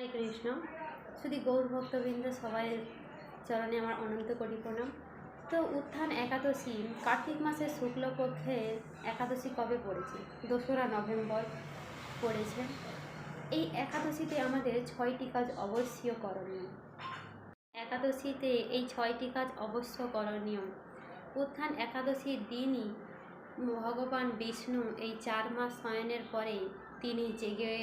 হরে কৃষ্ণ। শুধু গৌর ভক্তবৃন্দ, সবাই চরণে আমার অনন্ত কোটি প্রণাম। তো উত্থান একাদশী, কার্তিক মাসের শুক্লপক্ষের একাদশী কবে পড়েছে? দোসরা নভেম্বর পড়েছে। এই একাদশীতে আমাদের ছয়টি কাজ অবশ্যই করণীয়। একাদশীতে এই ছয়টি কাজ অবশ্য করণীয়। উত্থান একাদশীর দিনই ভগবান বিষ্ণু এই চার মাস শয়নের পরে তিনি জেগে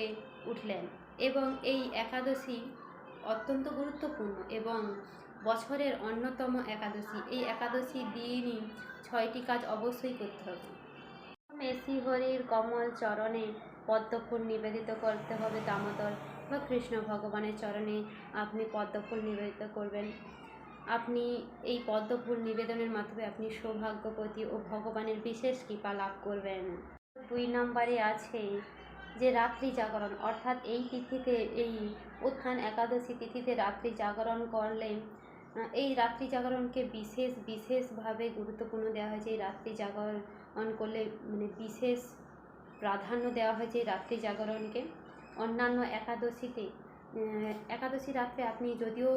উঠলেন। এবং এই একাদশী অত্যন্ত গুরুত্বপূর্ণ এবং বছরের অন্যতম একাদশী। এই একাদশী দিনই ছয়টি কাজ অবশ্যই করতে হবে। শ্রীহরির কমল চরণে পদ্মফুল নিবেদিত করতে হবে, দামোদর বা কৃষ্ণ ভগবানের চরণে আপনি পদ্মফুল নিবেদিত করবেন। আপনি এই পদ্মফুল নিবেদনের মাধ্যমে আপনি সৌভাগ্যবতী ও ভগবানের বিশেষ কৃপা লাভ করবেন। দুই নম্বরে আছে যে রাত্রি জাগরণ, অর্থাৎ এই তিথিতে, এই উত্থান একাদশী তিথিতে রাত্রি জাগরণ করলে এই রাত্রি জাগরণকে বিশেষ, বিশেষভাবে গুরুত্বপূর্ণ দেওয়া হয়েছে। এই রাত্রি জাগরণ করলে মানে বিশেষ প্রাধান্য দেওয়া হয়েছে এই রাত্রি জাগরণকে। অন্যান্য একাদশীতে একাদশী রাত্রে আপনি যদিও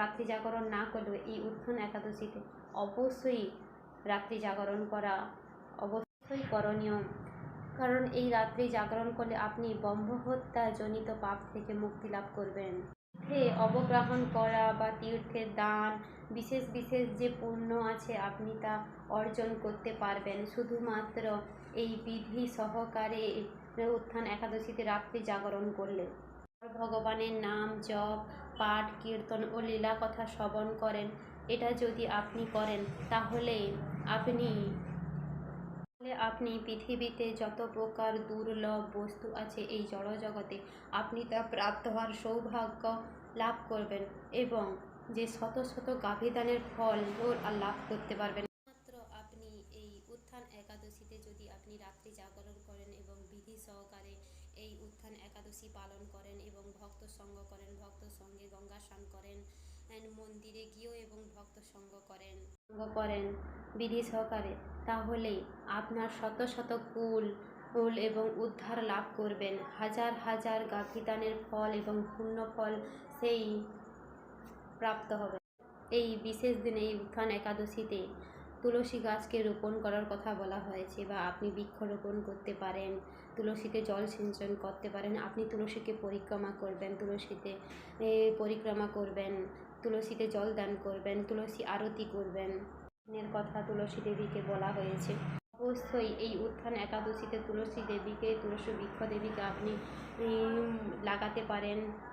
রাত্রি জাগরণ না করলেও এই উত্থান একাদশীতে অবশ্যই রাত্রি জাগরণ করা, অবশ্যই করণীয়। কারণ এই রাত্রি জাগরণ করলে আপনি ব্রহ্মহত্যা জনিত পাপ থেকে মুক্তি লাভ করবেন। তীর্থে অবগ্রহণ করা বা তীর্থের দান, বিশেষ বিশেষ যে পুণ্য আছে আপনি তা অর্জন করতে পারবেন। শুধুমাত্র এই বিধি সহকারে উত্থান একাদশীতে রাত্রি জাগরণ করলে। ভগবানের নাম জপ, পাঠ, কীর্তন ও লীলা কথা শ্রবণ করেন। এটা যদি আপনি করেন, তাহলে আপনি আপনি পৃথিবীতে যত প্রকার দুর্লভ বস্তু আছে এই জড়জগতে, আপনি তা প্রাপ্ত হওয়ার সৌভাগ্য লাভ করবেন এবং যে শত শত গাভীদানের ফল আর লাভ করতে পারবেন। মাত্র আপনি এই উত্থান একাদশীতে যদি আপনি রাত্রি জাগরণ করেন এবং বিধি সহকারে এই উত্থান একাদশী পালন করেন এবং ভক্ত সঙ্গ করেন, ভক্ত সঙ্গে গঙ্গা স্নান করেন মন্দিরে গিয়েও এবং ভক্ত সঙ্গ করেন। সঙ্গ করেন বিধি সহকারে। তাহলে আপনার শত শত কুল কুল এবং উদ্ধার লাভ করবেন। হাজার হাজার গাভীদানের ফল এবং পুণ্য ফল সেই প্রাপ্ত হবে। এই বিশেষ দিনে এই উত্থান একাদশীতে তুলসী গাছকে রোপণ করার কথা বলা হয়েছে বা আপনি বৃক্ষরোপণ করতে পারেন, তুলসীতে জল সিঞ্চন করতে পারেন, আপনি তুলসীকে পরিক্রমা করবেন, তুলসীতে পরিক্রমা করবেন তুলসীতে জল দান করবেন, তুলসী আরতি করবেন। এর কথা তুলসী দেবীকে বলা হয়েছে। অবশ্যই এই উত্থান একাদশীতে তুলসী দেবীকে, তুলসী বৃক্ষ দেবীকে আপনি লাগাতে পারেন।